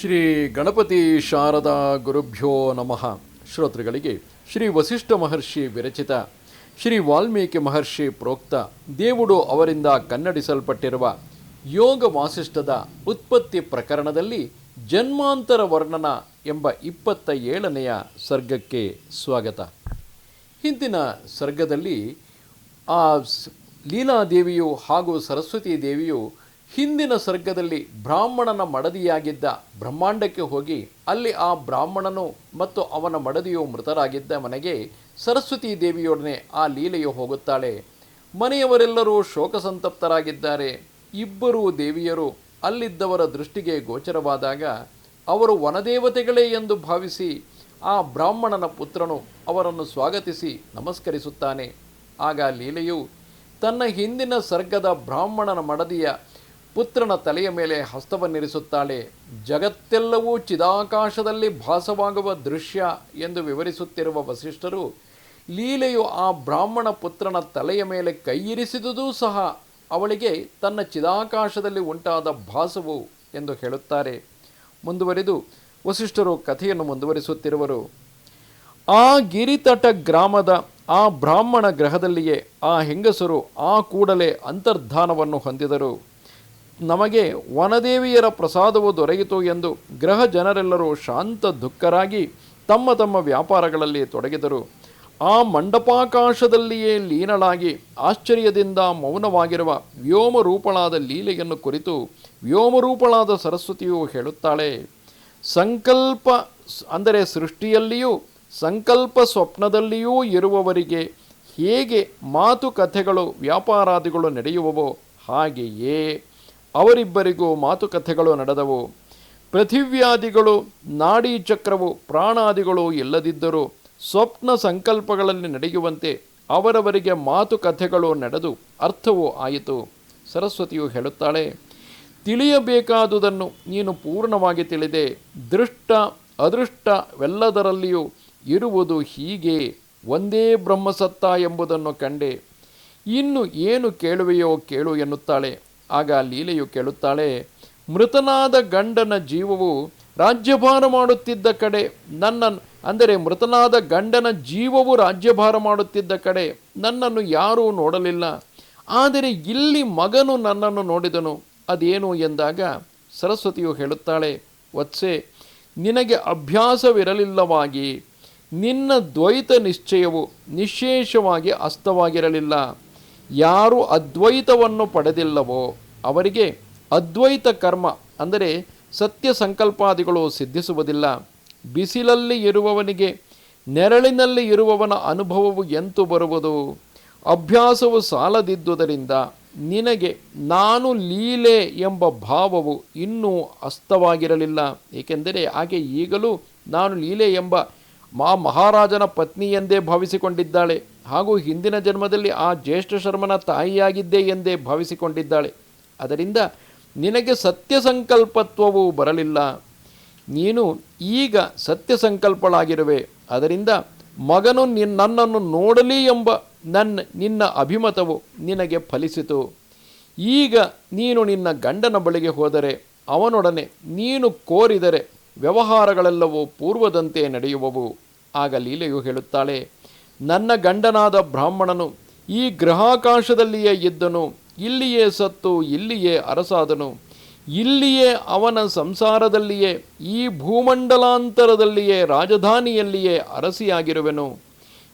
ಶ್ರೀ ಗಣಪತಿ ಶಾರದಾ ಗುರುಭ್ಯೋ ನಮಃ. ಶ್ರೋತೃಗಳಿಗೆ ಶ್ರೀ ವಸಿಷ್ಠ ಮಹರ್ಷಿ ವಿರಚಿತ, ಶ್ರೀ ವಾಲ್ಮೀಕಿ ಮಹರ್ಷಿ ಪ್ರೋಕ್ತ, ದೇವುಡು ಅವರಿಂದ ಕನ್ನಡಿಸಲ್ಪಟ್ಟಿರುವ ಯೋಗ ವಾಸಿಷ್ಠದ ಉತ್ಪತ್ತಿ ಪ್ರಕರಣದಲ್ಲಿ ಜನ್ಮಾಂತರ ವರ್ಣನ ಎಂಬ ಇಪ್ಪತ್ತ ಏಳನೆಯ ಸರ್ಗಕ್ಕೆ ಸ್ವಾಗತ. ಹಿಂದಿನ ಸರ್ಗದಲ್ಲಿ ಆ ಲೀಲಾದೇವಿಯು ಹಾಗೂ ಸರಸ್ವತಿ ದೇವಿಯು ಹಿಂದಿನ ಸರ್ಗದಲ್ಲಿ ಬ್ರಾಹ್ಮಣನ ಮಡದಿಯಾಗಿದ್ದ ಬ್ರಹ್ಮಾಂಡಕ್ಕೆ ಹೋಗಿ ಅಲ್ಲಿ ಆ ಬ್ರಾಹ್ಮಣನು ಮತ್ತು ಅವನ ಮಡದಿಯು ಮೃತರಾಗಿದ್ದ ಮನೆಗೆ ಸರಸ್ವತಿ ದೇವಿಯೊಡನೆ ಆ ಲೀಲೆಯು ಹೋಗುತ್ತಾಳೆ. ಮನೆಯವರೆಲ್ಲರೂ ಶೋಕಸಂತಪ್ತರಾಗಿದ್ದಾರೆ. ಇಬ್ಬರೂ ದೇವಿಯರು ಅಲ್ಲಿದ್ದವರ ದೃಷ್ಟಿಗೆ ಗೋಚರವಾದಾಗ ಅವರು ವನದೇವತೆಗಳೇ ಎಂದು ಭಾವಿಸಿ ಆ ಬ್ರಾಹ್ಮಣನ ಪುತ್ರನು ಅವರನ್ನು ಸ್ವಾಗತಿಸಿ ನಮಸ್ಕರಿಸುತ್ತಾನೆ. ಆಗ ಲೀಲೆಯು ತನ್ನ ಹಿಂದಿನ ಸರ್ಗದ ಬ್ರಾಹ್ಮಣನ ಮಡದಿಯ ಪುತ್ರನ ತಲೆಯ ಮೇಲೆ ಹಸ್ತವನ್ನಿರಿಸುತ್ತಾಳೆ. ಜಗತ್ತೆಲ್ಲವೂ ಚಿದಾಕಾಶದಲ್ಲಿ ಭಾಸವಾಗುವ ದೃಶ್ಯ ಎಂದು ವಿವರಿಸುತ್ತಿರುವ ವಸಿಷ್ಠರು, ಲೀಲೆಯು ಆ ಬ್ರಾಹ್ಮಣ ಪುತ್ರನ ತಲೆಯ ಮೇಲೆ ಕೈಯಿರಿಸಿದುದೂ ಸಹ ಅವಳಿಗೆ ತನ್ನ ಚಿದಾಕಾಶದಲ್ಲಿ ಉಂಟಾದ ಭಾಸವು ಎಂದು ಹೇಳುತ್ತಾರೆ. ಮುಂದುವರಿದು ವಸಿಷ್ಠರು ಕಥೆಯನ್ನು ಮುಂದುವರಿಸುತ್ತಿರುವರು. ಆ ಗಿರಿತಟ ಗ್ರಾಮದ ಆ ಬ್ರಾಹ್ಮಣ ಗ್ರಹದಲ್ಲಿಯೇ ಆ ಹೆಂಗಸರು ಆ ಕೂಡಲೇ ಅಂತರ್ಧಾನವನ್ನು ಹೊಂದಿದರು. ನಮಗೆ ವನದೇವಿಯರ ಪ್ರಸಾದವು ದೊರೆಯಿತು ಎಂದು ಗ್ರಹ ಜನರೆಲ್ಲರೂ ಶಾಂತ ದುಃಖರಾಗಿ ತಮ್ಮ ತಮ್ಮ ವ್ಯಾಪಾರಗಳಲ್ಲಿ ತೊಡಗಿದರು. ಆ ಮಂಡಪಾಕಾಶದಲ್ಲಿಯೇ ಲೀನಳಾಗಿ ಆಶ್ಚರ್ಯದಿಂದ ಮೌನವಾಗಿರುವ ವ್ಯೋಮರೂಪಳಾದ ಲೀಲೆಯನ್ನು ಕುರಿತು ವ್ಯೋಮರೂಪಳಾದ ಸರಸ್ವತಿಯು ಹೇಳುತ್ತಾಳೆ, ಸಂಕಲ್ಪ ಅಂದರೆ ಸೃಷ್ಟಿಯಲ್ಲಿಯೂ ಸಂಕಲ್ಪ ಸ್ವಪ್ನದಲ್ಲಿಯೂ ಇರುವವರಿಗೆ ಹೇಗೆ ಮಾತುಕಥೆಗಳು ವ್ಯಾಪಾರಾದಿಗಳು ನಡೆಯುವವೋ ಹಾಗೆಯೇ ಅವರಿಬ್ಬರಿಗೂ ಮಾತುಕಥೆಗಳು ನಡೆದವು. ಪೃಥಿವ್ಯಾದಿಗಳು, ನಾಡಿ ಚಕ್ರವು, ಪ್ರಾಣಾದಿಗಳು ಇಲ್ಲದಿದ್ದರೂ ಸ್ವಪ್ನ ಸಂಕಲ್ಪಗಳಲ್ಲಿ ನಡೆಯುವಂತೆ ಅವರವರಿಗೆ ಮಾತುಕಥೆಗಳು ನಡೆದು ಅರ್ಥವೂ ಆಯಿತು. ಸರಸ್ವತಿಯು ಹೇಳುತ್ತಾಳೆ, ತಿಳಿಯಬೇಕಾದುದನ್ನು ನೀನು ಪೂರ್ಣವಾಗಿ ತಿಳಿದೆ. ದೃಷ್ಟ, ಅದೃಷ್ಟವೆಲ್ಲದರಲ್ಲಿಯೂ ಇರುವುದು ಹೀಗೆ. ಒಂದೇ ಬ್ರಹ್ಮಸತ್ತ ಎಂಬುದನ್ನು ಕಂಡೆ. ಇನ್ನು ಏನು ಕೇಳುವೆಯೋ ಕೇಳು ಎನ್ನುತ್ತಾಳೆ. ಆಗ ಲೀಲೆಯು ಕೇಳುತ್ತಾಳೆ, ಮೃತನಾದ ಗಂಡನ ಜೀವವು ರಾಜ್ಯಭಾರ ಮಾಡುತ್ತಿದ್ದ ಕಡೆ, ನನ್ನ ಅಂದರೆ ಮೃತನಾದ ಗಂಡನ ಜೀವವು ರಾಜ್ಯಭಾರ ಮಾಡುತ್ತಿದ್ದ ಕಡೆ, ನನ್ನನ್ನು ಯಾರೂ ನೋಡಲಿಲ್ಲ. ಆದರೆ ಇಲ್ಲಿ ಮಗನು ನನ್ನನ್ನು ನೋಡಿದನು. ಅದೇನು ಎಂದಾಗ ಸರಸ್ವತಿಯು ಹೇಳುತ್ತಾಳೆ, ವತ್ಸೆ, ನಿನಗೆ ಅಭ್ಯಾಸವಿರಲಿಲ್ಲವಾಗಿ, ನಿನ್ನ ದ್ವೈತ ನಿಶ್ಚಯವು ನಿಶೇಷವಾಗಿ ಅಸ್ತವಾಗಿರಲಿಲ್ಲ. ಯಾರು ಅದ್ವೈತವನ್ನು ಪಡೆದಿಲ್ಲವೋ ಅವರಿಗೆ ಅದ್ವೈತ ಕರ್ಮ ಅಂದರೆ ಸತ್ಯ ಸಂಕಲ್ಪಾದಿಗಳು ಸಿದ್ಧಿಸುವುದಿಲ್ಲ. ಬಿಸಿಲಲ್ಲಿ ಇರುವವನಿಗೆ ನೆರಳಿನಲ್ಲಿ ಇರುವವನ ಅನುಭವವು ಎಂತು ಬರುವುದು? ಅಭ್ಯಾಸವು ಸಾಲದಿದ್ದುದರಿಂದ ನಿನಗೆ ನಾನು ಲೀಲೆ ಎಂಬ ಭಾವವು ಇನ್ನೂ ಅಸ್ತವಾಗಿರಲಿಲ್ಲ. ಏಕೆಂದರೆ ಆಕೆ ಈಗಲೂ ನಾನು ಲೀಲೆ ಎಂಬ ಮಾ ಮಹಾರಾಜನ ಪತ್ನಿ ಎಂದೇ ಭಾವಿಸಿಕೊಂಡಿದ್ದಾಳೆ. ಹಾಗೂ ಹಿಂದಿನ ಜನ್ಮದಲ್ಲಿ ಆ ಜ್ಯೇಷ್ಠ ಶರ್ಮನ ತಾಯಿಯಾಗಿದ್ದೆ ಎಂದೇ ಭಾವಿಸಿಕೊಂಡಿದ್ದಾಳೆ. ಅದರಿಂದ ನಿನಗೆ ಸತ್ಯ ಸಂಕಲ್ಪತ್ವವು ಬರಲಿಲ್ಲ. ನೀನು ಈಗ ಸತ್ಯ ಸಂಕಲ್ಪಳಾಗಿರುವೆ ಅದರಿಂದ ಮಗನು ನಿನ್ ನನ್ನನ್ನು ನೋಡಲಿ ಎಂಬ ನನ್ನ ನಿನ್ನ ಅಭಿಮತವು ನಿನಗೆ ಫಲಿಸಿತು. ಈಗ ನೀನು ನಿನ್ನ ಗಂಡನ ಬಳಿಗೆ ಹೋದರೆ ಅವನೊಡನೆ ನೀನು ಕೋರಿದರೆ ವ್ಯವಹಾರಗಳೆಲ್ಲವೂ ಪೂರ್ವದಂತೆ ನಡೆಯುವವು. ಆಗ ಲೀಲೆಯು ಹೇಳುತ್ತಾಳೆ ನನ್ನ ಗಂಡನಾದ ಬ್ರಾಹ್ಮಣನು ಈ ಗ್ರಹಾಕಾಶದಲ್ಲಿಯೇ ಇದ್ದನು, ಇಲ್ಲಿಯೇ ಸತ್ತು, ಇಲ್ಲಿಯೇ ಅರಸಾದನು. ಇಲ್ಲಿಯೇ ಅವನ ಸಂಸಾರದಲ್ಲಿಯೇ, ಈ ಭೂಮಂಡಲಾಂತರದಲ್ಲಿಯೇ, ರಾಜಧಾನಿಯಲ್ಲಿಯೇ ಅರಸಿಯಾಗಿರುವೆನು.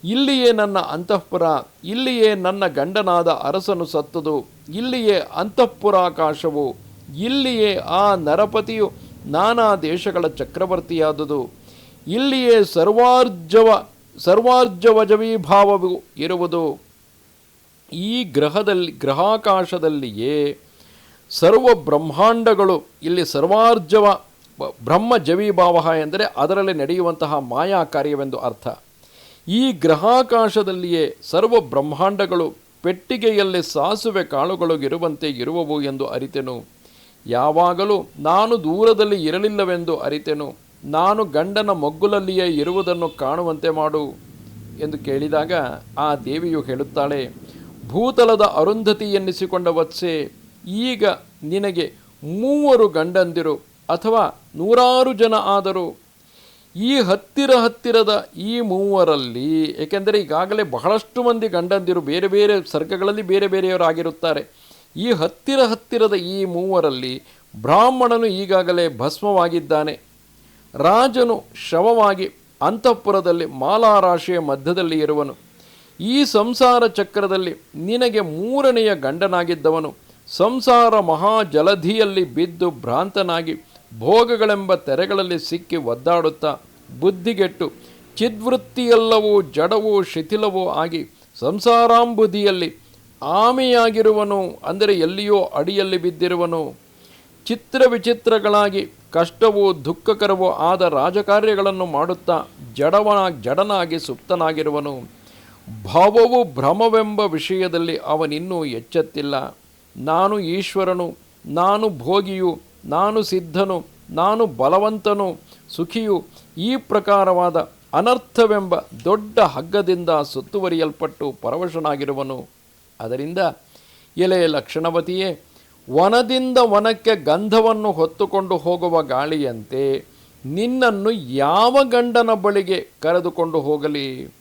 ಇಲ್ಲಿಯೇ ನನ್ನ ಅಂತಃಪುರ, ಇಲ್ಲಿಯೇ ನನ್ನ ಗಂಡನಾದ ಅರಸನು ಸತ್ತದು, ಇಲ್ಲಿಯೇ ಅಂತಃಪುರಾಕಾಶವು, ಇಲ್ಲಿಯೇ ಆ ನರಪತಿಯು ನಾನಾ ದೇಶಗಳ ಚಕ್ರವರ್ತಿಯಾದುದು. ಇಲ್ಲಿಯೇ ಸರ್ವಾರ್ಜವ ಸರ್ವಾರ್ಜವಜವೀಭಾವವು ಇರುವುದು ಈ ಗ್ರಹದಲ್ಲಿ ಗ್ರಹಾಕಾಶದಲ್ಲಿಯೇ ಸರ್ವ ಬ್ರಹ್ಮಾಂಡಗಳು, ಇಲ್ಲಿ ಸರ್ವಾರ್ಜವ ಬ್ರಹ್ಮ ಜವೀಭಾವ ಎಂದರೆ ಅದರಲ್ಲಿ ನಡೆಯುವಂತಹ ಮಾಯಾ ಕಾರ್ಯವೆಂದು ಅರ್ಥ. ಈ ಗ್ರಹಾಕಾಶದಲ್ಲಿಯೇ ಸರ್ವ ಬ್ರಹ್ಮಾಂಡಗಳು ಪೆಟ್ಟಿಗೆಯಲ್ಲಿ ಸಾಸುವೆ ಕಾಳುಗಳು ಇರುವಂತೆ ಇರುವವು ಎಂದು ಅರಿತೆನು. ಯಾವಾಗಲೂ ನಾನು ದೂರದಲ್ಲಿ ಇರಲಿಲ್ಲವೆಂದು ಅರಿತೆನು. ನಾನು ಗಂಡನ ಮಗ್ಗುಲಲ್ಲಿಯೇ ಇರುವುದನ್ನು ಕಾಣುವಂತೆ ಮಾಡು ಎಂದು ಕೇಳಿದಾಗ ಆ ದೇವಿಯು ಹೇಳುತ್ತಾಳೆ, ಭೂತಲದ ಅರುಂಧತಿ ಎನ್ನಿಸಿಕೊಂಡ ವತ್ಸೆ, ಈಗ ನಿನಗೆ ಮೂವರು ಗಂಡಂದಿರು ಅಥವಾ ನೂರಾರು ಜನ ಆದರು. ಈ ಹತ್ತಿರ ಹತ್ತಿರದ ಈ ಮೂವರಲ್ಲಿ, ಏಕೆಂದರೆ ಈಗಾಗಲೇ ಬಹಳಷ್ಟು ಮಂದಿ ಗಂಡಂದಿರು ಬೇರೆ ಬೇರೆ ಸರ್ಗಗಳಲ್ಲಿ ಬೇರೆ ಬೇರೆಯವರಾಗಿರುತ್ತಾರೆ. ಈ ಹತ್ತಿರ ಹತ್ತಿರದ ಈ ಮೂವರಲ್ಲಿ ಬ್ರಾಹ್ಮಣನು ಈಗಾಗಲೇ ಭಸ್ಮವಾಗಿದ್ದಾನೆ. ರಾಜನು ಶವವಾಗಿ ಅಂತಃಪುರದಲ್ಲಿ ಮಾಲಾರಾಶಿಯ ಮಧ್ಯದಲ್ಲಿ ಇರುವನು. ಈ ಸಂಸಾರ ಚಕ್ರದಲ್ಲಿ ನಿನಗೆ ಮೂರನೆಯ ಗಂಡನಾಗಿದ್ದವನು. ಸಂಸಾರ ಮಹಾಜಲಧಿಯಲ್ಲಿ ಬಿದ್ದು ಭ್ರಾಂತನಾಗಿ ಭೋಗಗಳೆಂಬ ತೆರೆಗಳಲ್ಲಿ ಸಿಕ್ಕಿ ಒದ್ದಾಡುತ್ತಾ ಬುದ್ಧಿಗೆಟ್ಟು ಚಿದ್ವೃತ್ತಿಯೆಲ್ಲವೂ ಜಡವೋ ಶಿಥಿಲವೋ ಆಗಿ ಸಂಸಾರಾಂಬುದಿಯಲ್ಲಿ ಆಮೆಯಾಗಿರುವನು ಅಂದರೆ ಎಲ್ಲಿಯೋ ಅಡಿಯಲ್ಲಿ ಬಿದ್ದಿರುವನು. ಚಿತ್ರ ವಿಚಿತ್ರಗಳಾಗಿ ಕಷ್ಟವೂ ದುಃಖಕರವೋ ಆದ ರಾಜಕಾರ್ಯಗಳನ್ನು ಮಾಡುತ್ತಾ ಜಡವನ, ಜಡನಾಗಿ ಸುಪ್ತನಾಗಿರುವನು. ಭಾವವು ಭ್ರಮವೆಂಬ ವಿಷಯದಲ್ಲಿ ಅವನಿನ್ನೂ ಎಚ್ಚೆತ್ತಿಲ್ಲ. ನಾನು ಈಶ್ವರನು, ನಾನು ಭೋಗಿಯು, ನಾನು ಸಿದ್ಧನು, ನಾನು ಬಲವಂತನು, ಸುಖಿಯು, ಈ ಪ್ರಕಾರವಾದ ಅನರ್ಥವೆಂಬ ದೊಡ್ಡ ಹಗ್ಗದಿಂದ ಸುತ್ತುವರಿಯಲ್ಪಟ್ಟು ಪರವಶನಾಗಿರುವನು. ಅದರಿಂದ ಎಲೆ ಲಕ್ಷಣವತಿಯೇ ವನದಿಂದ ವನಕ್ಕೆ ಗಂಧವನ್ನು ಹೊತ್ತುಕೊಂಡು ಹೋಗುವ ಗಾಳಿಯಂತೆ ನಿನ್ನನ್ನು ಯಾವ ಗಂಡನ ಬಳಿಗೆ ಕರೆದುಕೊಂಡು ಹೋಗಲಿ?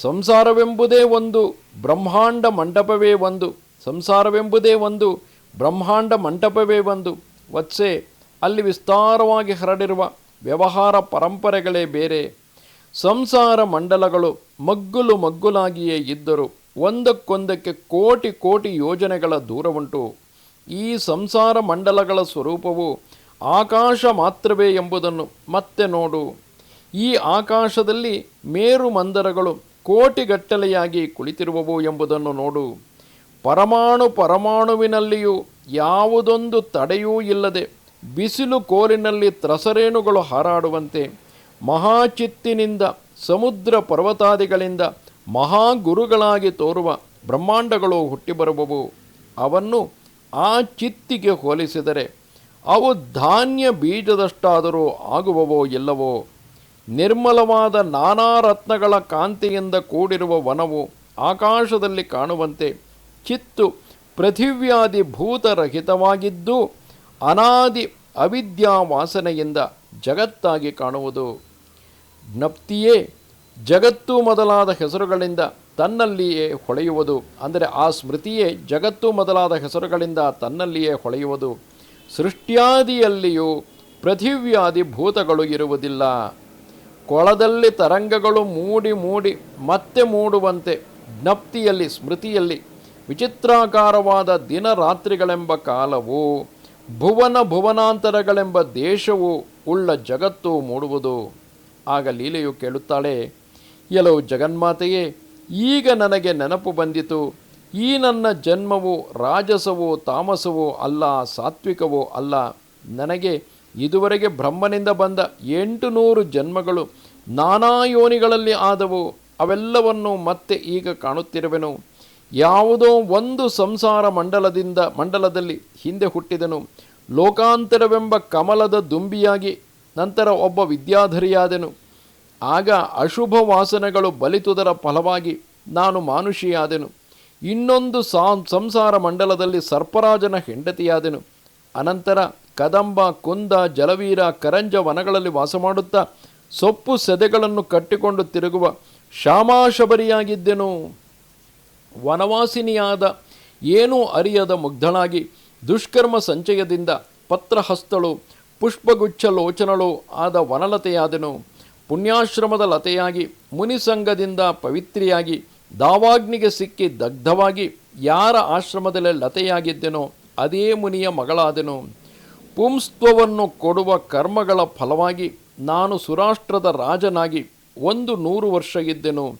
ಸಂಸಾರವೆಂಬುದೇ ಒಂದು ಬ್ರಹ್ಮಾಂಡ ಮಂಟಪವೇ ಒಂದು, ಸಂಸಾರವೆಂಬುದೇ ಒಂದು ಬ್ರಹ್ಮಾಂಡ ಮಂಟಪವೇ ಒಂದು. ವತ್ಸೆ, ಅಲ್ಲಿ ವಿಸ್ತಾರವಾಗಿ ಹರಡಿರುವ ವ್ಯವಹಾರ ಪರಂಪರೆಗಳೇ ಬೇರೆ. ಸಂಸಾರ ಮಂಡಲಗಳು ಮಗ್ಗುಲು ಮಗ್ಗುಲಾಗಿಯೇ ಇದ್ದರು ಒಂದಕ್ಕೊಂದಕ್ಕೆ ಕೋಟಿ ಕೋಟಿ ಯೋಜನೆಗಳ ದೂರವುಂಟು. ಈ ಸಂಸಾರ ಮಂಡಲಗಳ ಸ್ವರೂಪವು ಆಕಾಶ ಮಾತ್ರವೇ ಎಂಬುದನ್ನು ಮತ್ತೆ ನೋಡು. ಈ ಆಕಾಶದಲ್ಲಿ ಮೇರು ಮಂದರಗಳು ಕೋಟಿಗಟ್ಟಲೆಯಾಗಿ ಕುಳಿತಿರುವವು ಎಂಬುದನ್ನು ನೋಡು. ಪರಮಾಣು ಪರಮಾಣುವಿನಲ್ಲಿಯೂ ಯಾವುದೊಂದು ತಡೆಯೂ ಇಲ್ಲದೆ ಬಿಸಿಲು ಕೋಲಿನಲ್ಲಿ ತ್ರಸರೇಣುಗಳು ಹಾರಾಡುವಂತೆ ಮಹಾಚಿತ್ತಿನಿಂದ ಸಮುದ್ರ ಪರ್ವತಾದಿಗಳಿಂದ ಮಹಾಗುರುಗಳಾಗಿ ತೋರುವ ಬ್ರಹ್ಮಾಂಡಗಳು ಹುಟ್ಟಿಬರುವವು. ಅವನ್ನು ಆ ಚಿತ್ತಿಗೆ ಹೋಲಿಸಿದರೆ ಅವು ಧಾನ್ಯ ಬೀಜದಷ್ಟಾದರೂ ಆಗುವವೋ ಇಲ್ಲವೋ? ನಿರ್ಮಲವಾದ ನಾನಾ ರತ್ನಗಳ ಕಾಂತಿಯಿಂದ ಕೂಡಿರುವ ವನವು ಆಕಾಶದಲ್ಲಿ ಕಾಣುವಂತೆ ಚಿತ್ತು ಪೃಥಿವ್ಯಾದಿ ಭೂತರಹಿತವಾಗಿದ್ದು ಅನಾದಿ ಅವಿದ್ಯಾ ವಾಸನೆಯಿಂದ ಜಗತ್ತಾಗಿ ಕಾಣುವುದು. ಜ್ಞಪ್ತಿಯೇ, ಜಗತ್ತು ಮೊದಲಾದ ಹೆಸರುಗಳಿಂದ ತನ್ನಲ್ಲಿಯೇ ಹೊಳೆಯುವುದು, ಅಂದರೆ ಆ ಸ್ಮೃತಿಯೇ ಜಗತ್ತು ಮೊದಲಾದ ಹೆಸರುಗಳಿಂದ ತನ್ನಲ್ಲಿಯೇ ಹೊಳೆಯುವುದು. ಸೃಷ್ಟ್ಯಾದಿಯಲ್ಲಿಯೂ ಪೃಥಿವ್ಯಾದಿ ಭೂತಗಳು ಇರುವುದಿಲ್ಲ. ಕೊಳದಲ್ಲಿ ತರಂಗಗಳು ಮೂಡಿ ಮೂಡಿ ಮತ್ತೆ ಮೂಡುವಂತೆ ಜ್ಞಪ್ತಿಯಲ್ಲಿ, ಸ್ಮೃತಿಯಲ್ಲಿ ವಿಚಿತ್ರಾಕಾರವಾದ ದಿನ ರಾತ್ರಿಗಳೆಂಬ ಕಾಲವು ಭುವನ ಭುವನಾಂತರಗಳೆಂಬ ದೇಶವು ಉಳ್ಳ ಜಗತ್ತು ಮೂಡುವುದು. ಆಗ ಲೀಲೆಯು ಕೇಳುತ್ತಾಳೆ ಎಲ್ಲವು ಜಗನ್ಮಾತೆಯೇ ಈಗ ನನಗೆ ನೆನಪು ಬಂದಿತು, ಈ ನನ್ನ ಜನ್ಮವು, ರಾಜಸವೋ, ತಾಮಸವೋ ಅಲ್ಲ, ಸಾತ್ವಿಕವೋ ಅಲ್ಲ. ನನಗೆ ಇದುವರೆಗೆ ಬ್ರಹ್ಮನಿಂದ ಬಂದ ಎಂಟು ನೂರು ಜನ್ಮಗಳು ನಾನಾ ಯೋನಿಗಳಲ್ಲಿ ಆದವು. ಅವೆಲ್ಲವನ್ನು ಮತ್ತೆ ಈಗ ಕಾಣುತ್ತಿರುವೆನು. ಯಾವುದೋ ಒಂದು ಸಂಸಾರ ಮಂಡಲದಿಂದ, ಮಂಡಲದಲ್ಲಿ ಹಿಂದೆ ಹುಟ್ಟಿದನು. ಲೋಕಾಂತರವೆಂಬ ಕಮಲದ ದುಂಬಿಯಾಗಿ ನಂತರ ಒಬ್ಬ ವಿದ್ಯಾಧರಿಯಾದೆನು. ಆಗ ಅಶುಭ ವಾಸನೆಗಳು ಬಲಿತುದರ ಫಲವಾಗಿ ನಾನು ಮಾನುಷಿಯಾದೆನು. ಇನ್ನೊಂದು ಸಂಸಾರ ಮಂಡಲದಲ್ಲಿ ಸರ್ಪರಾಜನ ಹೆಂಡತಿಯಾದೆನು. ಅನಂತರ ಕದಂಬ, ಕುಂದ, ಜಲವೀರ, ಕರಂಜ ವನಗಳಲ್ಲಿ ವಾಸ ಮಾಡುತ್ತಾ ಸೊಪ್ಪು ಸೆದೆಗಳನ್ನು ಕಟ್ಟಿಕೊಂಡು ತಿರುಗುವ ಶಾಮಾಶಬರಿಯಾಗಿದ್ದೆನು ವನವಾಸಿನಿಯಾದ ಏನೂ ಅರಿಯದ ಮುಗ್ಧಳಾಗಿ ದುಷ್ಕರ್ಮ ಸಂಚಯದಿಂದ ಪತ್ರಹಸ್ತಳು ಪುಷ್ಪಗುಚ್ಛ ಲೋಚನಳು ಆದ ವನಲತೆಯಾದೆನು. ಪುಣ್ಯಾಶ್ರಮದ ಲತೆಯಾಗಿ ಮುನಿಸಂಗದಿಂದ ಪವಿತ್ರಿಯಾಗಿ, ದಾವಾಗ್ನಿಗೆ ಸಿಕ್ಕಿ ದಗ್ಧವಾಗಿ ಯಾರ ಆಶ್ರಮದಲ್ಲಿ ಲತೆಯಾಗಿದ್ದೆನೋ ಅದೇ ಮುನಿಯ ಮಗಳಾದೆನು. ಪುಂಸ್ತ್ವವನ್ನು ಕೊಡುವ ಕರ್ಮಗಳ ಫಲವಾಗಿ ನಾನು ಸುರಾಷ್ಟ್ರದ ರಾಜನಾಗಿ ಒಂದು ನೂರು ವರ್ಷ ಇದ್ದೆನು.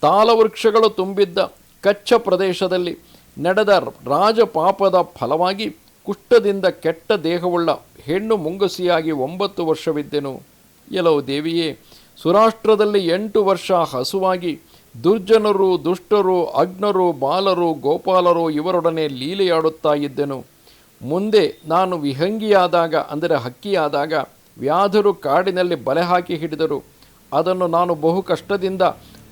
ತಾಲವೃಕ್ಷಗಳು ತುಂಬಿದ್ದ ಕಚ್ಚ ಪ್ರದೇಶದಲ್ಲಿ ನಡೆದ ರಾಜಪಾಪದ ಫಲವಾಗಿ ಕುಷ್ಠದಿಂದ ಕೆಟ್ಟ ದೇಹವುಳ್ಳ ಹೆಣ್ಣು ಮುಂಗಸಿಯಾಗಿ ಒಂಬತ್ತು ವರ್ಷವಿದ್ದೆನು. ಎಲೋ ದೇವಿಯೇ, ಸುರಾಷ್ಟ್ರದಲ್ಲಿ ಎಂಟು ವರ್ಷ ಹಸುವಾಗಿ ದುರ್ಜನರು, ದುಷ್ಟರು ಅಗ್ನರು ಬಾಲರು, ಗೋಪಾಲರು ಇವರೊಡನೆ ಲೀಲೆಯಾಡುತ್ತಾ ಇದ್ದೆನು. ಮುಂದೆ ನಾನು ವಿಹಂಗಿಯಾದಾಗ, ಅಂದರೆ ಹಕ್ಕಿಯಾದಾಗ, ವ್ಯಾಧರು ಕಾಡಿನಲ್ಲಿ ಬಲೆ ಹಾಕಿ ಹಿಡಿದರು. ಅದನ್ನು ನಾನು ಬಹು ಕಷ್ಟದಿಂದ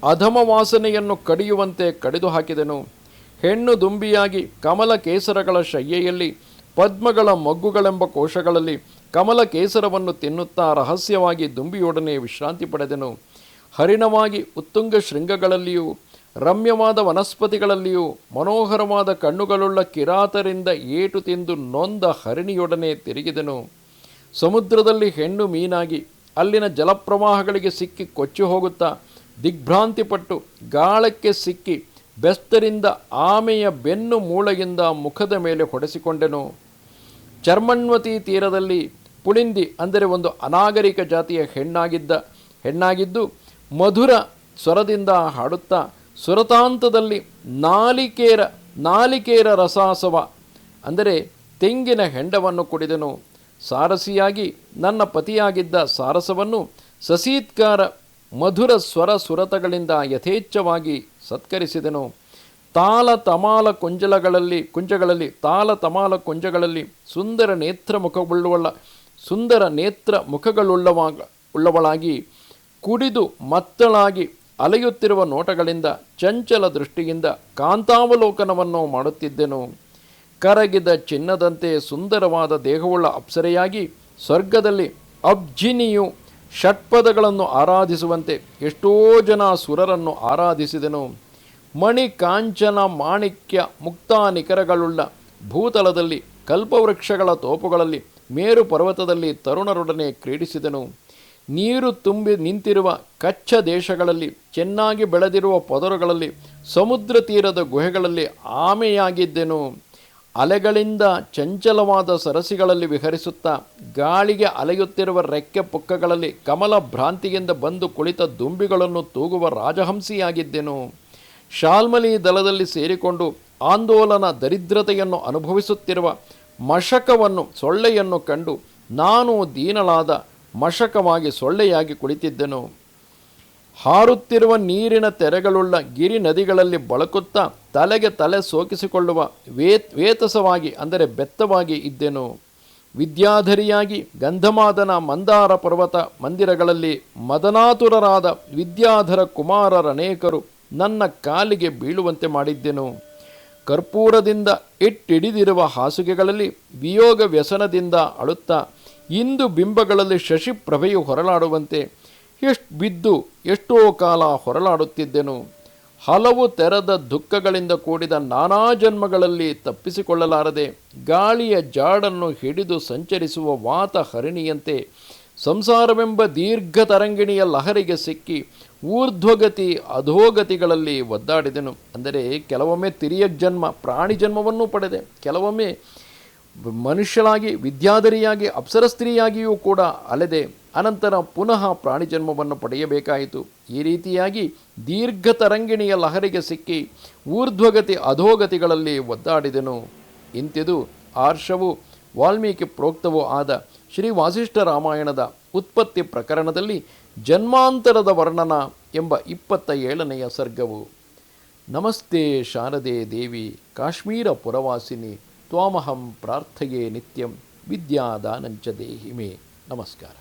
ಅಧಮ ವಾಸನೆಯನ್ನು ಕಡಿಯುವಂತೆ ಕಡಿದು ಹಾಕಿದೆನು ಹೆಣ್ಣು ದುಂಬಿಯಾಗಿ ಕಮಲ ಕೇಸರಗಳ ಶಯ್ಯೆಯಲ್ಲಿ, ಪದ್ಮಗಳ ಮಗ್ಗುಗಳೆಂಬ ಕೋಶಗಳಲ್ಲಿ ಕಮಲ ಕೇಸರವನ್ನು ತಿನ್ನುತ್ತಾ ರಹಸ್ಯವಾಗಿ ದುಂಬಿಯೊಡನೆ ವಿಶ್ರಾಂತಿ ಪಡೆದೆನು. ಹರಿಣವಾಗಿ ಉತ್ತುಂಗ ಶೃಂಗಗಳಲ್ಲಿಯೂ, ರಮ್ಯವಾದ ವನಸ್ಪತಿಗಳಲ್ಲಿಯೂ, ಮನೋಹರವಾದ ಕಣ್ಣುಗಳುಳ್ಳ ಕಿರಾತರಿಂದ ಏಟು ತಿಂದು ನೊಂದ ಹರಿಣಿಯೊಡನೆ ತಿರುಗಿದನು. ಸಮುದ್ರದಲ್ಲಿ ಹೆಣ್ಣು ಮೀನಾಗಿ ಅಲ್ಲಿನ ಜಲಪ್ರವಾಹಗಳಿಗೆ ಸಿಕ್ಕಿ ಕೊಚ್ಚಿ ಹೋಗುತ್ತಾ ದಿಗ್ಭ್ರಾಂತಿಪಟ್ಟು ಗಾಳಕ್ಕೆ ಸಿಕ್ಕಿ ಬೆಸ್ತರಿಂದ ಆಮೆಯ ಬೆನ್ನು ಮೂಳೆಯಿಂದ ಮುಖದ ಮೇಲೆ ಹೊಡೆಸಿಕೊಂಡೆನು. ಚರ್ಮಣ್ವತಿ ತೀರದಲ್ಲಿ ಪುಳಿಂದಿ ಅಂದರೆ ಒಂದು ಅನಾಗರಿಕ ಜಾತಿಯ ಹೆಣ್ಣಾಗಿದ್ದ, ಹೆಣ್ಣಾಗಿದ್ದು ಮಧುರ ಸ್ವರದಿಂದ ಹಾಡುತ್ತಾ ಸುರತಾಂತದಲ್ಲಿ ನಾಲಿಕೇರ ನಾಲಿಕೇರ ರಸಾಸವ ಅಂದರೆ ತೆಂಗಿನ ಹೆಂಡವನ್ನು ಕುಡಿದನು. ಸಾರಸಿಯಾಗಿ ನನ್ನ ಪತಿಯಾಗಿದ್ದ ಸಾರಸವನ್ನು ಸಸೀತ್ಕಾರ ಮಧುರ ಸ್ವರ ಸುರತಗಳಿಂದ ಯಥೇಚ್ಛವಾಗಿ ಸತ್ಕರಿಸಿದನು. ತಾಲ ತಮಾಲ ಕುಂಜಲಗಳಲ್ಲಿ, ಕುಂಜಗಳಲ್ಲಿ, ತಾಲ ತಮಾಲ ಕುಂಜಗಳಲ್ಲಿ ಸುಂದರ ನೇತ್ರ ಮುಖವುಳ್ಳುವಳ ಸುಂದರ ನೇತ್ರ ಮುಖಗಳುಳ್ಳವಾಗ ಉಳ್ಳವಳಾಗಿ, ಕುಡಿದು ಮತ್ತಳಾಗಿ ಅಲೆಯುತ್ತಿರುವ ನೋಟಗಳಿಂದ, ಚಂಚಲ ದೃಷ್ಟಿಯಿಂದ ಕಾಂತಾವಲೋಕನವನ್ನು ಮಾಡುತ್ತಿದ್ದೆನು. ಕರಗಿದ ಚಿನ್ನದಂತೆ ಸುಂದರವಾದ ದೇಹವುಳ್ಳ ಅಪ್ಸರೆಯಾಗಿ ಸ್ವರ್ಗದಲ್ಲಿ ಅಬ್ಜಿನಿಯು ಷಟ್ಪದಗಳನ್ನು ಆರಾಧಿಸುವಂತೆ ಎಷ್ಟೋ ಜನ ಸುರರನ್ನು ಆರಾಧಿಸಿದೆನು. ಮಣಿ ಕಾಂಚನ ಮಾಣಿಕ್ಯ ಮುಕ್ತ ನಿಖರಗಳುಳ್ಳ ಭೂತಲದಲ್ಲಿ ಕಲ್ಪವೃಕ್ಷಗಳ ತೋಪುಗಳಲ್ಲಿ ಮೇರು ಪರ್ವತದಲ್ಲಿ ತರುಣರೊಡನೆ ಕ್ರೀಡಿಸಿದನು. ನೀರು ತುಂಬಿ ನಿಂತಿರುವ ಕಚ್ಚ ದೇಶಗಳಲ್ಲಿ, ಚೆನ್ನಾಗಿ ಬೆಳೆದಿರುವ ಪದರುಗಳಲ್ಲಿ, ಸಮುದ್ರ ತೀರದ ಗುಹೆಗಳಲ್ಲಿ ಆಮೆಯಾಗಿದ್ದೆನು. ಅಲೆಗಳಿಂದ ಚಂಚಲವಾದ ಸರಸಿಗಳಲ್ಲಿ ವಿಹರಿಸುತ್ತಾ, ಗಾಳಿಗೆ ಅಲೆಯುತ್ತಿರುವ ರೆಕ್ಕೆ ಪುಕ್ಕಗಳಲ್ಲಿ ಕಮಲ ಭ್ರಾಂತಿಯಿಂದ ಬಂದು ಕುಳಿತ ದುಂಬಿಗಳನ್ನು ತೂಗುವ ರಾಜಹಂಸಿಯಾಗಿದ್ದೆನು. ಶಾಲ್ಮಲಿ ದಲದಲ್ಲಿ ಸೇರಿಕೊಂಡು ಆಂದೋಲನ ದರಿದ್ರತೆಯನ್ನು ಅನುಭವಿಸುತ್ತಿರುವ ಮಶಕವನ್ನು, ಸೊಳ್ಳೆಯನ್ನು ಕಂಡು ನಾನು ದೀನಳಾದ ಮಶಕವಾಗಿ ಸೊಳ್ಳೆಯಾಗಿ ಕುಳಿತಿದ್ದೆನು. ಹಾರುತ್ತಿರುವ ನೀರಿನ ತೆರೆಗಳುಳ್ಳ ಗಿರಿ ನದಿಗಳಲ್ಲಿ ಬಳಕುತ್ತಾ ತಲೆಗೆ ತಲೆ ಸೋಕಿಸಿಕೊಳ್ಳುವ ವೇತ್, ವೇತಸವಾಗಿ, ಅಂದರೆ ಬೆತ್ತವಾಗಿ ಇದ್ದೆನು. ವಿದ್ಯಾಧರಿಯಾಗಿ ಗಂಧಮಾದನ ಮಂದಾರ ಪರ್ವತ ಮಂದಿರಗಳಲ್ಲಿ ಮದನಾತುರರಾದ ವಿದ್ಯಾಧರ ಕುಮಾರರನೇಕರು ನನ್ನ ಕಾಲಿಗೆ ಬೀಳುವಂತೆ ಮಾಡಿದ್ದೆನು. ಕರ್ಪೂರದಿಂದ ಇಟ್ಟಿಡಿದಿರುವ ಹಾಸುಗೆಗಳಲ್ಲಿ ವಿಯೋಗ ವ್ಯಸನದಿಂದ ಅಳುತ್ತಾ ಇಂದು ಬಿಂಬಗಳಲ್ಲಿ ಶಶಿಪ್ರಭೆಯು ಹೊರಲಾಡುವಂತೆ ಎಷ್ಟು ಬಿದ್ದು ಎಷ್ಟೋ ಕಾಲ ಹೊರಲಾಡುತ್ತಿದ್ದೆನು. ಹಲವು ತೆರದ ದುಃಖಗಳಿಂದ ಕೂಡಿದ ನಾನಾ ಜನ್ಮಗಳಲ್ಲಿ ತಪ್ಪಿಸಿಕೊಳ್ಳಲಾರದೆ ಗಾಳಿಯ ಜಾಡನ್ನು ಹಿಡಿದು ಸಂಚರಿಸುವ ವಾತ ಹರಿಣಿಯಂತೆ ಸಂಸಾರವೆಂಬ ದೀರ್ಘ ತರಂಗಿಣಿಯ ಲಹರಿಗೆ ಸಿಕ್ಕಿ ಊರ್ಧ್ವಗತಿ, ಅಧೋಗತಿಗಳಲ್ಲಿ ಒದ್ದಾಡಿದೆನು. ಅಂದರೆ ಕೆಲವೊಮ್ಮೆ ತಿರಿಯ ಜನ್ಮ, ಪ್ರಾಣಿ ಜನ್ಮವನ್ನು ಪಡೆದೆ. ಕೆಲವೊಮ್ಮೆ ಮನುಷ್ಯನಾಗಿ ವಿದ್ಯಾಧರಿಯಾಗಿ ಅಪ್ಸರ ಸ್ತ್ರೀಯಾಗಿಯೂ ಕೂಡ ಅಲೆದೆ. ಅನಂತರ ಪುನಃ ಪ್ರಾಣಿ ಜನ್ಮವನ್ನು ಪಡೆಯಬೇಕಾಯಿತು. ಈ ರೀತಿಯಾಗಿ ದೀರ್ಘ ತರಂಗಿಣಿಯ ಲಹರಿಗೆ ಸಿಕ್ಕಿ ಊರ್ಧ್ವಗತಿ, ಅಧೋಗತಿಗಳಲ್ಲಿ ಒದ್ದಾಡಿದೆನು. ಇಂತಿದು ಆರ್ಷವು ವಾಲ್ಮೀಕಿ ಪ್ರೋಕ್ತವೂ ಆದ ಶ್ರೀ ವಾಸಿಷ್ಠ ರಾಮಾಯಣದ ಉತ್ಪತ್ತಿ ಪ್ರಕರಣದಲ್ಲಿ ಜನ್ಮಾಂತರದ ವರ್ಣನ ಎಂಬ ಇಪ್ಪತ್ತ ಏಳನೆಯ ಸರ್ಗವು, ನಮಸ್ತೆ ಶಾರದೆ ದೇವಿ ಕಾಶ್ಮೀರ ಪುರವಾಸಿನಿ ತ್ವಾಮಹಂ ಪ್ರಾರ್ಥೆಯೇ ನಿತ್ಯಂ ವಿದ್ಯಾದಾನಂಚ ದೇಹಿಮೆ. ನಮಸ್ಕಾರ.